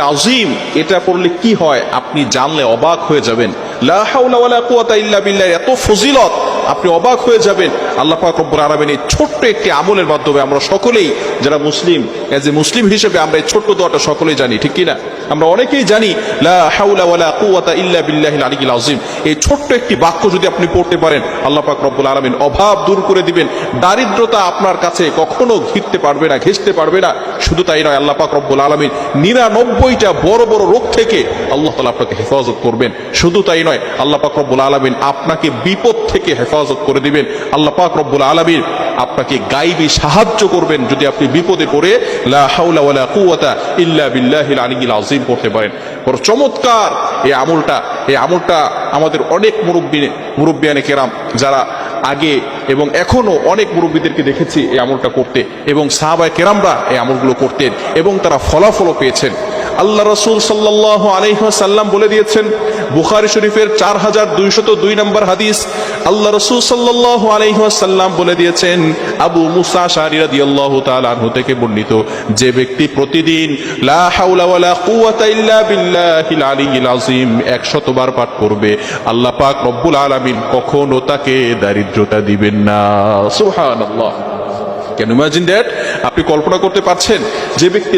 আযীম। এটা পড়লে কি হয়? আপনি জানলে অবাক হয়ে যাবেন। লা হাওলা ওয়ালা ইল্লা বিল্লাহ। এত ফজিলত। আপনি অবাক হয়ে যাবেন। আল্লাহ পাক রব্বুল আলামিন এই ছোট্ট একটি আমলের মাধ্যমে আমরা সকলেই যারা মুসলিম এজ এ মুসলিম হিসেবে আমরা এই ছোট্ট দোয়াটা সকলেই জানি, ঠিক কি না আমরা অনেকেই জানি, লা হাওলা ওয়ালা কুওয়াতা ইল্লা আযীম। এই ছোট্ট একটি বাক্য যদি আপনি পড়তে পারেন, আল্লাহ পাক রব্বুল আলামিন অভাব দূর করে দিবেন। দারিদ্রতা আপনার কাছে কখনো ঘিরতে পারবে না, ঘেঁষতে পারবে না। শুধু তাই নয়, আল্লাহ পাক রব্বুল আলামিন নিরানব্বইটা বড় বড় রোগ থেকে আল্লাহ তালা আপনাকে হেফাজত করবেন। শুধু তাই নয়, আল্লাহ পাক রব্বুল আলামিন আপনাকে বিপদ থেকে হেফাজত করে দিবেন। আল্লাহ পাক রব্বুল আলামিন আপনাকে গাইবি সাহায্য করবেন যদি আপনি বিপদে পড়ে। লা হাওলা ওয়ালা কুওয়াতা ইল্লা বিল্লাহিল আলিয়্যিল আযীম পড়তে পারেন। বড় চমৎকার এই আমলটা এই আমলটা আমাদের অনেক মুরব্বী, মুরব্বিয়ানে কেরাম যারা আগে এবং এখনও অনেক মুরব্বীদেরকে দেখেছি এই আমলটা করতে এবং সাহাবায় কেরামরা এই আমলগুলো করতেন এবং তারা ফলাফলও পেয়েছেন। আল্লাহ রসুল সাল্লাহ আলহাসাল্লাম বলে দিয়েছেন, বুখারি শরীফের চার হাজার দুইশত দুই নম্বর হাদিস, আল্লাহ রসুল সাল্লাহ আলহাসাল্লাম বলে দিয়েছেন, আবু মুসা শাহরিরাদি আল্লাহ তালু থেকে বর্ণিত, যে ব্যক্তি প্রতিদিন লা হাওলা ওয়ালা কুওয়াতা ইল্লা বিল্লাহিল আলিয়্যিল আযীম 100 বার পাঠ করবে, আল্লাহ পাক রব্বুল আলামিন কখনো তাকে দারিদ্রতা দিবেন না। সুবহানাল্লাহ। ক্যান ইমাজিন দ্যাট আপনি কল্পনা করতে পারছেন যে ব্যক্তি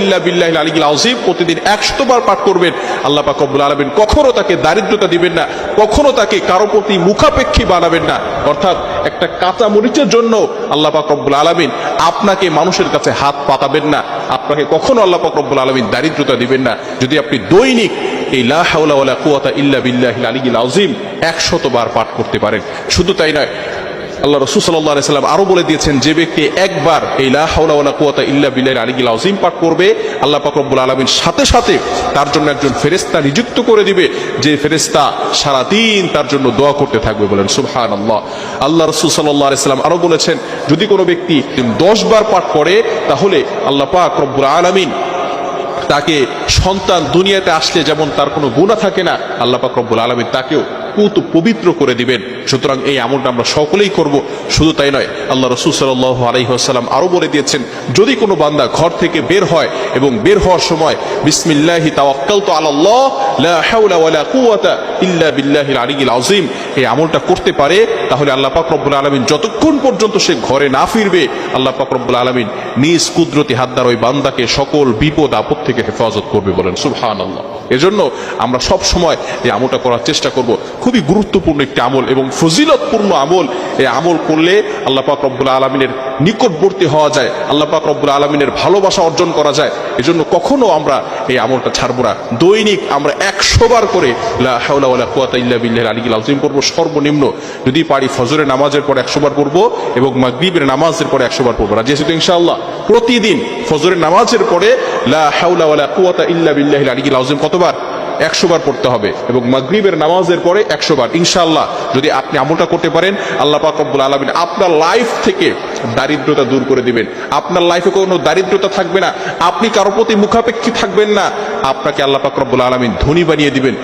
ইল্লা বিল্লাহিল আলিয়্যিল আযীম প্রতিদিন 100 বার পাঠ করবেন, আল্লাহ পাক রব্বুল আলামিন কখনো তাকে দারিদ্রতা দিবেন না, কখনো তাকে কারও প্রতি মুখাপেক্ষী বানাবেন না। অর্থাৎ একটা কাঁচা মরিচের জন্য আল্লাহ পাক রব্বুল আলামিন আপনাকে মানুষের কাছে হাত পাতাবেন না, আপনাকে কখনো আল্লাহ পাক রব্বুল আলামিন দারিদ্রতা দিবেন না। যদি আপনি দৈনিক এই লা হাওলা ওয়ালা ইল্লা বিল্লাহিল আলিয়্যিল আযীম 100 বার পাঠ করতে পারেন, শুধু তাই নয় আল্লাহ রসুল সাল্লাহ সাল্লাম আরও বলে দিয়েছেন, যে ব্যক্তি একবার এই লা হাওলা ওয়ালা কুওয়াতা ইল্লা বিল্লাহিল আলিয়্যিল আযীম পাঠ করবে, আল্লাহ পাক রব্বুল আলামিন সাথে সাথে তার জন্য একজন ফেরেশতা নিযুক্ত করে দিবে, যে ফেরেশতা সারা দিন তার জন্য দোয়া করতে থাকবে বলেন, সুবহানাল্লাহ। আল্লাহ আল্লাহ রসুল সাল্লাহ সাল্লাম আরও বলেছেন, যদি কোনো ব্যক্তি দশ বার পাঠ করে, তাহলে আল্লাহ পাক রব্বুল আলামিন তাকে সন্তান দুনিয়াতে আসলে যেমন তার কোনো গুণা থাকে না, আল্লাহ পাক রব্বুল আলামিন তাকেও পুত পবিত্র করে দিবেন। সুতরাং এই আমলটা আমরা সকলেই করব। শুধু তাই নয়, আল্লাহ রসুল সাল্লাহ আলহিহাসাল্লাম আরও বলে দিয়েছেন, যদি কোনো বান্দা ঘর থেকে বের হয় এবং বের হওয়ার সময় বিসমিল্লাহি তাওয়াক্কাল তো আল্লাহ ইল্লা বিল্লাহিল আলিয়্যিল আযীম, এই আমলটা করতে পারে, তাহলে আল্লাহ পাক রব্বুল আলামিন যতক্ষণ পর্যন্ত সে ঘরে না ফিরবে, আল্লাহ পাক রব্বুল আলামিন নিজ কুদরতি হাত দ্বারা ওই বান্দাকে সকল বিপদ, আপদ থেকে হেফাজত করবে বলেন, সুবহানাল্লাহ। এজন্য আমরা সব সময় এই আমলটা করার চেষ্টা করব। খুবই গুরুত্বপূর্ণ একটি আমল এবং ফজিলতপূর্ণ আমল এই আমল করলে আল্লাহ পাক রব্বুল আলমিনের নিকটবর্তী হওয়া যায়, আল্লাহ পাক রব্বুল আলমিনের ভালোবাসা অর্জন করা যায়। এজন্য কখনো আমরা এই আমলটা ছাড়বো না। দৈনিক আমরা একশো বার করে লা হাওলা ওয়ালা ইল্লা বিল্লাহিল আলিয়্যিল আযীম পড়ব সর্বনিম্ন। যদি পারি ফজরের নামাজের পর একশো বার পড়ব এবং মাগরিবের নামাজের পরে একশো বার পড়ব। রাজি আছি তো ইনশাআল্লাহ? প্রতিদিন ফজরের নামাজের পরে লা হাওলা ওয়ালা কুওয়াতা ইল্লা বিল্লাহিল আলিয়্যিল আযীম কতবার? একশো বার পড়তে হবে এবং মাগরিবের নামাজের পরে একশো বার। ইনশাআল্লাহ, যদি আপনি আমলটা করতে পারেন, আল্লাহ পাকবুল আলমিন আপনার লাইফ থেকে দারিদ্রতা দূর করে দিবেন। আপনার লাইফে কোনো দারিদ্রতা থাকবে না। আপনি কারোর প্রতি মুখাপেক্ষী থাকবেন না। আপনাকে আল্লাহ পাক আলমিন আলামিন ধনী বানিয়ে দিবেন।